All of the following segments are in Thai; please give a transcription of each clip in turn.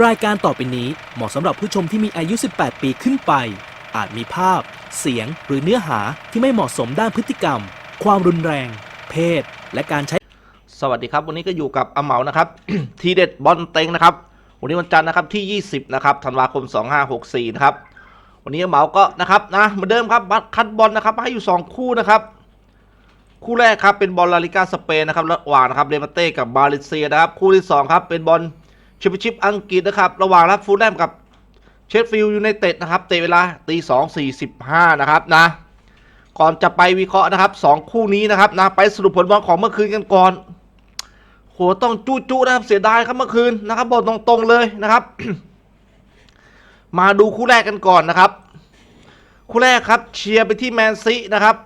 รายการต่อไปนี้เหมาะสำหรับผู้ชมที่มีอายุ 18 ปีขึ้นไป อาจมีภาพ เสียง หรือเนื้อหาที่ไม่เหมาะสมด้านพฤติกรรม ความรุนแรง เพศ และการใช้ สวัสดีครับ วันนี้ก็อยู่กับอาเหมานะครับ ทีเด็ดบอลเต็งนะครับ วันนี้วันจันทร์นะครับที่ 20 นะครับธันวาคม 2564 นะครับ วันนี้อาเหมาก็นะครับนะเหมือนเดิมครับบัตรคัดบอลนะครับให้อยู่ 2 คู่นะครับ คู่แรกครับเป็นบอลลาลิกาสเปนนะครับระหว่างนะครับเรมาเต้กับบาเลเซียนะครับ คู่ที่ 2 ครับเป็นบอล แชมเปี้ยนชิพอังกฤษนะครับ ระหว่างรับฟูลแลมกับเชฟฟิลด์ยูไนเต็ดนะครับเตะเวลาตี2 45นะครับนะ ก่อนจะไปวิเคราะห์นะครับสองคู่นี้นะครับนะไปสรุปผลบอลของเมื่อคืนกันก่อนโหต้องจู้จุนะครับเสียดายครับเมื่อคืนนะครับบอกตรงๆเลยนะครับ มาดูคู่แรกกันก่อนนะครับ คู่แรกครับเชียร์ไปที่แมนซีนะครับ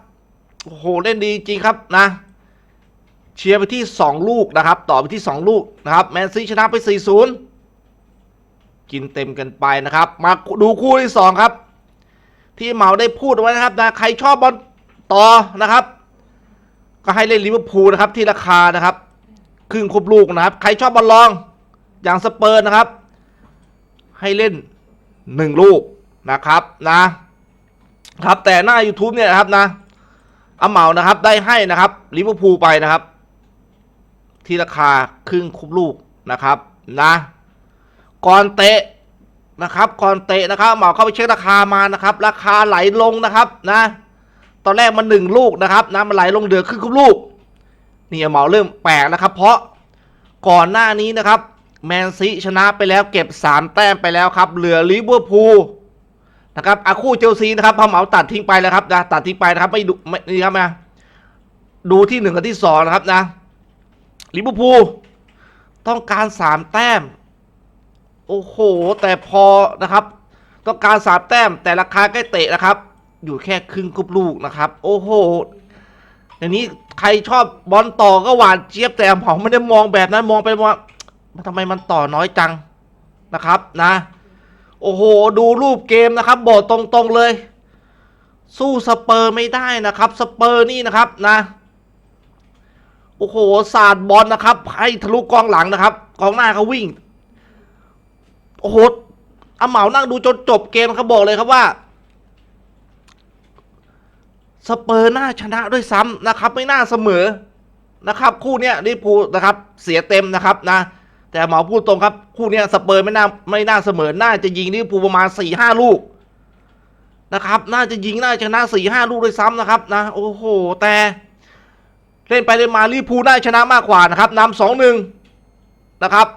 โหเล่นดีจริงครับนะ เชียร์ไปที่ 2 ลูกนะครับ ต่อไปที่ 2 ลูกนะครับแมนซีชนะไป 4-0 กินเต็มกันไปนะครับ มาดูคู่ที่ 2 ครับ ที่เหมาได้พูดไว้นะครับนะใครชอบบอลต่อนะครับ ก็ให้เล่นลิเวอร์พูลนะครับที่ราคานะครับ ครึ่งครบลูกนะครับ ใครชอบบอลลองอย่างสเปอร์นะครับ ให้เล่นหนึ่งลูกนะครับนะครับแต่หน้า YouTube เนี่ยนะครับนะอาเหมานะครับได้ให้นะครับลิเวอร์พูลไปนะครับ ที่ราคาครึ่งครบลูกนะครับนะก่อนเตะนะครับก่อนเตะนะครับเหมาเข้าไปเช็คราคามานะครับ ราคาไหลลงนะครับนะ ตอนแรกมันหนึ่งลูกนะครับนะมันไหลลงเดือครึ่งครึ่งลูกนี่เหมาเริ่มแปลกนะครับ เพราะก่อนหน้านี้นะครับแมนซีชนะไปแล้วเก็บ 3 แต้มไปแล้วครับ เหลือลิเวอร์พูลนะครับอาคู่เชลซีนะครับพอเหมาตัดทิ้งไปแล้วครับนะตัดทิ้งไปนะครับไม่ดูไม่นี่ครับนะดูที่หนึ่งกับที่สองนะครับนะ ลิเวอร์พูลต้องการ3แต้ม โอ้โห แต่พอนะครับ ต้องการสามแต้ม แต่ราคาใกล้เตะนะครับ อยู่แค่ครึ่งกรุ๊ปลูกนะครับ โอ้โหอย่างนี้ใครชอบบอลต่อก็หวานเจี๊ยบแต่ผมไม่ได้มองแบบนั้นมองไปว่าทำไมมันต่อน้อยจังนะครับนะ โอ้โห ดูรูปเกมนะครับบอกตรงๆเลย สู้สเปอร์ไม่ได้นะครับ สเปอร์นี่นะครับนะ โอ้โหสาดบอลนะครับ ให้ทะลุกองหลังนะครับ กองหน้าเขาวิ่ง โอ้โหอาเหมานั่งดูจนจบเกมเขาบอกเลยครับว่า สเปอร์น่าชนะด้วยซ้ำนะครับ ไม่น่าเสมอนะครับ คู่เนี้ยลิเวอร์พูนะครับ เสียเต็มนะครับนะ แต่เหมาพูดตรงครับ คู่เนี้ยสเปอร์ไม่น่าไม่น่าเสมอ น่าจะยิงลิเวอร์พูประมาณสี่ห้าลูกนะครับ น่าจะยิงน่าจะชนะสี่ห้าลูกด้วยซ้ำนะครับ นะ โอ้โห แต่ เล่นไปเล่นมาลิพูลน่าชนะมากกว่านะครับนำสองหนึ่งนะครับ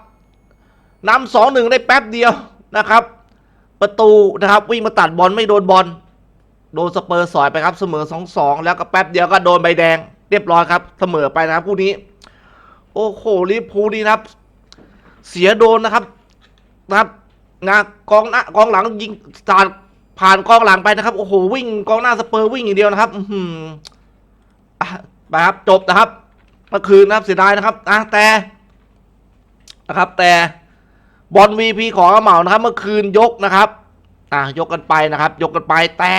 นำสองหนึ่งได้แป๊บเดียวนะครับ ประตูนะครับวิ่งมาตัดบอลไม่โดนบอลโดนสเปอร์สอยไปครับเสมอสองสองแล้วก็แป๊บเดียวก็โดนใบแดง เรียบร้อยครับเสมอไปนะครับคู่นี้ โอ้โหลิพูนี่นะครับ เสียโดนนะครับนะครับนะกองหน้ากองหลังยิงสาดผ่านกองหลังไปนะครับ โอ้โหวิ่งกองหน้าสเปอร์วิ่งอย่างเดียวนะครับ อื อหืออะไปครับจบนะครับเมื่อคืนนะครับเสียดายนะครับอะแต่นะครับแต่บอล VP ของอาเหมานะครับ เมื่อคืนยกนะครับอะยกกันไปนะครับ ยกกันไปแต่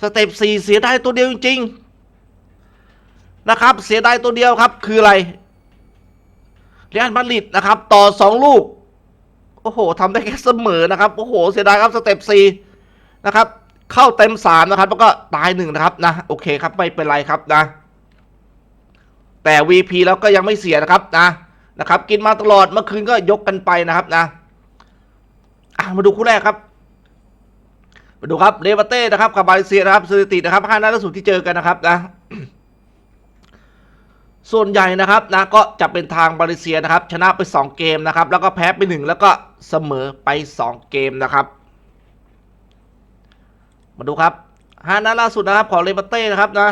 สเต็ปสี่เสียดายตัวเดียวจริงๆนะครับ เสียดายตัวเดียวครับ คืออะไรเรอัลมาดริดนะครับ ต่อสองลูกโอ้โหทำได้แค่เสมอนะครับโอ้โหเสียดายครับสเต็ปสี่นะครับ เข้าเต็มสามนะครับ แล้วก็ตายหนึ่งนะครับนะโอเคครับไม่เป็นไรครับนะ แต่ VP แล้วก็ยังไม่เสียนะครับนะนะครับ กินมาตลอดเมื่อคืนก็ยกกันไปนะครับนะมาดูคู่แรกครับมาดูครับเลวาเต้นะครับกับบาเลเซียนะครับสถิตินะครับห้านัดล่าสุดที่เจอกันนะครับนะส่วนใหญ่นะครับนะก็จะเป็นทางบาเลเซียนะครับ ชนะไป 2 เกมนะครับ แล้วก็แพ้ไป 1 แล้วก็เสมอไป 2 เกมนะครับ มาดูครับห้านัดล่าสุดนะครับของเลวาเต้นะครับนะ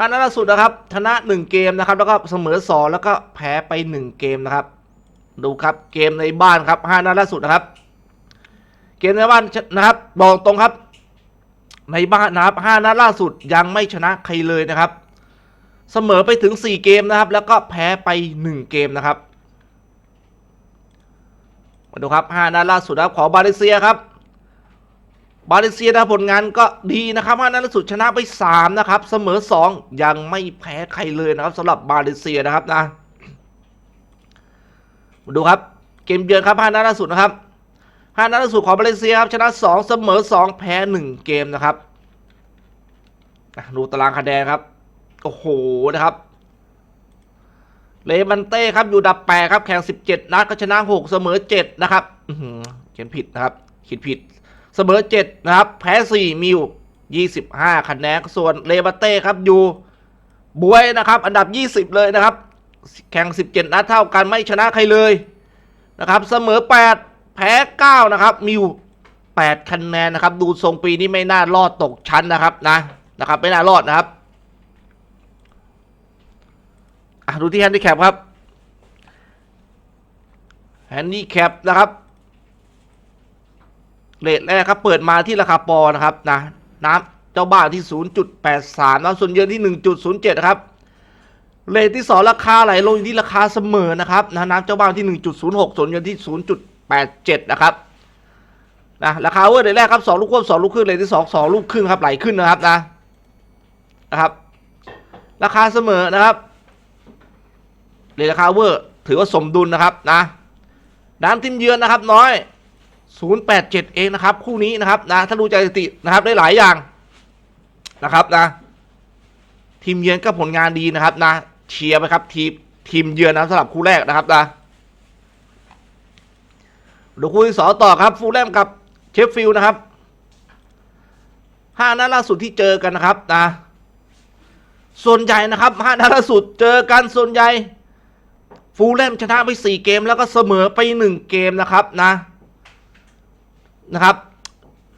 ห้านัดล่าสุดนะครับ ชนะ 1 เกมนะครับ แล้วก็เสมอ 2 แล้วก็แพ้ไป 1 เกมนะครับ ดูครับเกมในบ้านครับห้านัดล่าสุดนะครับ เกมในบ้านนะครับบอกตรงครับ ในบ้านนะครับห้านัดล่าสุดยังไม่ชนะใครเลยนะครับ เสมอไปถึง 4 เกมนะครับ แล้วก็แพ้ไป 1 เกมนะครับมาดูครับ5นัดล่าสุดครับของบาเลเซียครับ บาเลเซียนะผลงานก็ดีนะครับ5นัดล่าสุดชนะไป 3 นะครับ เสมอ 2 ยังไม่แพ้ใครเลยนะครับสำหรับบาเลเซียนะครับนะมาดูครับเกมเยือนครับห้านัดล่าสุดนะครับห้านัดล่าสุดของมาเลเซียครับชนะสองเสมอสองแพ้หนึ่งเกมนะครับดูตารางคะแนนครับโอ้โหนะครับเลมันเต้ครับอยู่ดับแปดครับแข่งสิบเจ็ดนัดก็ชนะหกเสมอเจ็ดนะครับเขียนผิดนะครับคิดผิด สมอเจ็ดนะครับ แพ้สี่มิวยี่สิบห้าคะแนน ส่วนเลมันเต้ครับอยู่บวยนะครับ อันดับยี่สิบเลยนะครับ แข่งสิบเจ็ดนัดเท่ากันไม่ชนะใครเลยนะครับ เสมอแปดแพ้เก้านะครับมีอยู่แปดคะแนนนะครับ ดูทรงปีนี้ไม่น่ารอดตกชั้นนะครับนะนะครับ ไม่น่ารอดนะครับดูที่แฮนดิแคปครับแฮนดิแคปนะครับ เรทแรกครับเปิดมาที่ราคาปอนะครับนะน้ำเจ้าบ้านที่ 0.83น้ำส่วนเยือนที่ 1.07 ครับเรทที่ 2 ราคาไหลลงอยู่ที่ราคาเสมอนะครับนะน้ำเจ้าบ้านที่ 1.06 ส่วนเยือนที่ 0.87 นะครับนะราคาเวอร์เรทแรกครับ 2 ลูกควบ2ลูกครึ่งเรทที่ 2 2 ลูกครึ่งครับไหลขึ้นนะครับนะนะครับราคาเสมอนะครับเรทราคาเวอร์ถือว่าสมดุลนะครับนะน้ำทิมเยือนนะครับน้อย 087 เองนะครับ คู่นี้นะครับนะถ้าดูจสตินะครับได้หลายอย่างนะครับนะ ทีมเยือนก็ผลงานดีนะครับนะเชียร์ไปครับทีมทีมเยือนนะสำหรับคู่แรกนะครับนะดูคู่ที่สองต่อครับ ฟูลแลมกับเชฟฟิลด์นะครับห้านัดล่าสุดที่เจอกันนะครับนะส่วนใหญ่นะครับห้านัดล่าสุดเจอกันส่วนใหญ่ ฟูลแลมชนะไปสี่เกมแล้วก็เสมอไปหนึ่งเกมนะครับนะ นะครับ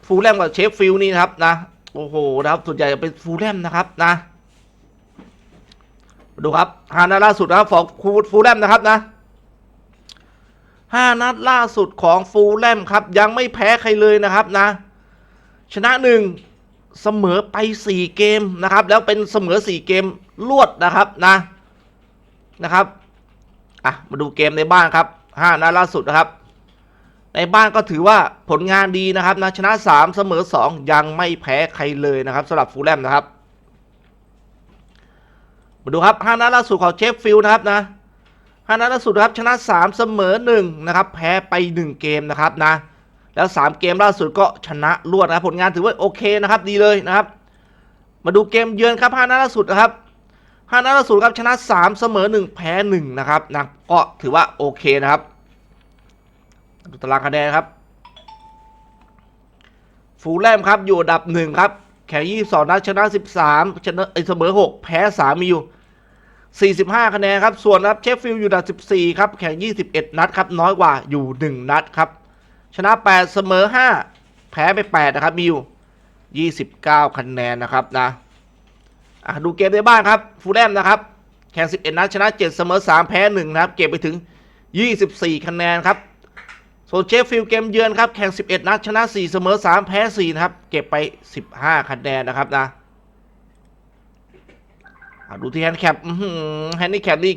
ฟูลแลมกับเชฟฟิลด์นี่นะครับนะโอ้โหนะครับส่วนใหญ่จะเป็นฟูลแลมนะครับนะดูครับห้านัดล่าสุดนะครับของฟูลแลมนะครับนะห้านัดล่าสุดของฟูลแลมครับ ยังไม่แพ้ใครเลยนะครับนะ ชนะหนึ่งเสมอไปสี่เกมนะครับ แล้วเป็นเสมอสี่เกมรวดนะครับนะนะครับอะมาดูเกมในบ้านครับห้านัดล่าสุดนะครับ ในบ้านก็ถือว่าผลงานดีนะครับนะชนะสามเสมอสองยังไม่แพ้ใครเลยนะครับสำหรับฟูลแลมนะครับ มาดูครับห้านัดล่าสุดของเชฟฟิลด์นะครับนะห้านัดล่าสุดครับชนะสามเสมอหนึ่งนะครับแพ้ไปหนึ่งเกมนะครับนะแล้วสามเกมล่าสุดก็ชนะรวดนะผลงานถือว่าโอเคนะครับดีเลยนะครับ มาดูเกมเยือนครับห้านัดล่าสุดนะครับห้านัดล่าสุดครับชนะสามเสมอหนึ่งแพ้หนึ่งนะครับนะก็ถือว่าโอเคนะครับ ดูตารางคะแนนครับ ฟูลแลมครับอยู่อันดับหนึ่งครับ แข่งยี่สองนัดชนะสิบสามชนะเสมอหกแพ้สามมีอยู่สี่สิบห้าคะแนนครับ ส่วนครับเชฟฟิลด์อยู่อันดับสิบสี่ครับ แข่งยี่สิบเอ็ดนัดครับ น้อยกว่าอยู่หนึ่งนัดครับ ชนะแปดเสมอห้าแพ้ไปแปดนะครับมีอยู่ยี่สิบเก้าคะแนนนะครับนะอะดูเกมในบ้านครับ ฟูลแลมนะครับ แข่ง11นัดชนะ7เสมอ3แพ้1นะครับ เก็บไปถึง24คะแนนครับ ส่วนเชฟฟิลด์เกมเยือนครับแข่ง 11 นัดชนะ 4 เสมอ 3 แพ้ 4 นะครับ เก็บไป 15 คะแนนนะครับนะดูที่แฮนด์แคปแฮนด์แคปนี่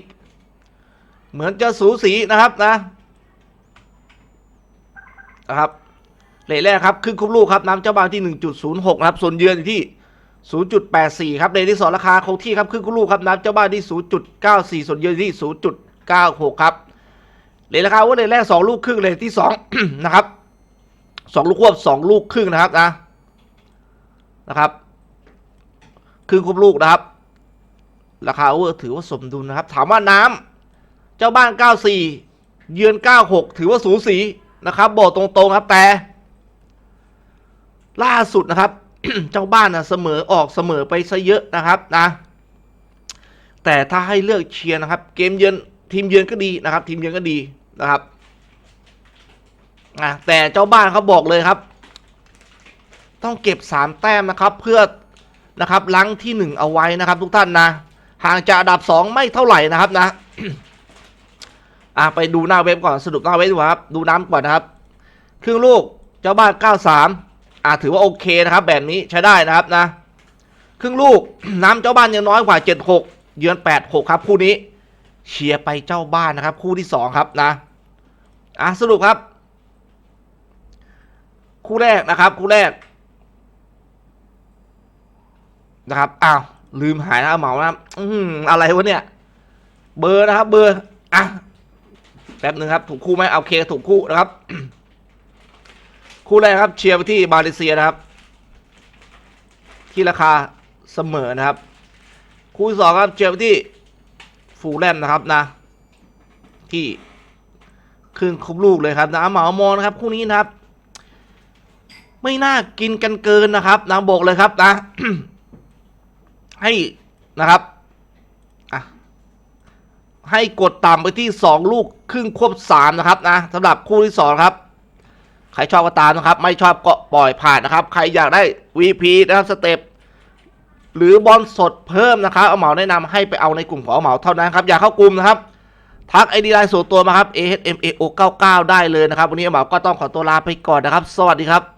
เหมือนจะสูสีนะครับนะนะครับเลทแรกครับครึ่งคุบลูกครับน้ำเจ้าบ้านที่ 1.06 นะครับ ส่วนเยือนที่ 0.84 ครับเลทที่2ราคาคงที่ครับครึ่งคุบลูกครับน้ำเจ้าบ้านที่ 0.94 ส่วนเยือนที่ 0.96 ครับ เลทราคาว่าเลทแรก2ลูกครึ่งเลทที่2นะครับ2ลูกควบ2ลูกครึ่งนะครับนะนะครับ ครึ่งคุบลูกนะครับ ราคาโอเวอร์ถือว่าสมดุลนะครับ ถามว่าน้ำเจ้าบ้าน 94 เยือน 96 ถือว่าสูสีนะครับบอกตรงๆครับแต่ ล่าสุดนะครับ เจ้าบ้านนะเสมอออกเสมอไปซะเยอะนะครับนะ แต่ถ้าให้เลือกเชียร์นะครับ เกมเยือน ทีมเยือนก็ดีนะครับ ทีมเยือนก็ดีนะครับอะแต่เจ้าบ้านเขาบอกเลยครับ ต้องเก็บสามแต้มนะครับ เพื่อนะครับลังที่หนึ่งเอาไว้นะครับ ทุกท่านนะห่างจากอันดับสองไม่เท่าไหร่นะครับนะอะไปดูหน้าเว็บก่อนสรุปหน้าเว็บดีกว่าครับ ดูน้ำก่อนนะครับ ครึ่งลูกเจ้าบ้าน 93อะถือว่าโอเคนะครับ แบบนี้ใช้ได้นะครับนะ ครึ่งลูกน้ำเจ้าบ้านยังน้อยกว่า 76 เยือน 86 ครับคู่นี้ เชียร์ไปเจ้าบ้านนะครับ คู่ที่ 2 ครับนะอะสรุปครับ คู่แรกนะครับ คู่แรกนะครับอ้าวลืมหายนะเหมานะอืมอะไรวะเนี่ย เบอร์นะครับ เบอร์อะแป๊บหนึ่งครับ ถูกคู่ไหมเอาเคถูกคู่นะครับ คู่แรกครับ เชียร์ไปที่มาเลเซียนะครับ ที่ราคาเสมอนะครับ คู่สองครับเชียร์ไปที่ ฟูแลนนะครับนะ ที่ครึ่งคุบลูกเลยครับนะเหมามอนะครับคู่นี้นะครับ ไม่น่ากินกันเกินนะครับนะบอกเลยครับนะ ให้นะครับให้กดต่ำไปที่สองลูกครึ่งควบสามนะครับนะสำหรับคู่ที่สองครับ ใครชอบก็ตามนะครับ ไม่ชอบก็ปล่อยผ่านนะครับ ใครอยากได้ VP นะครับสเต็ป หรือบอลสดเพิ่มนะครับเอาเหมาแนะนำให้ไปเอาในกลุ่มของเอาเหมาเท่านั้นครับอย่าเข้ากลุ่มนะครับทักไอดีไลน์ส่วนตัวมาครับ AHMAO99 ได้เลยนะครับวันนี้เอาเหมาก็ต้องขอตัวลาไปก่อนนะครับ สวัสดีครับ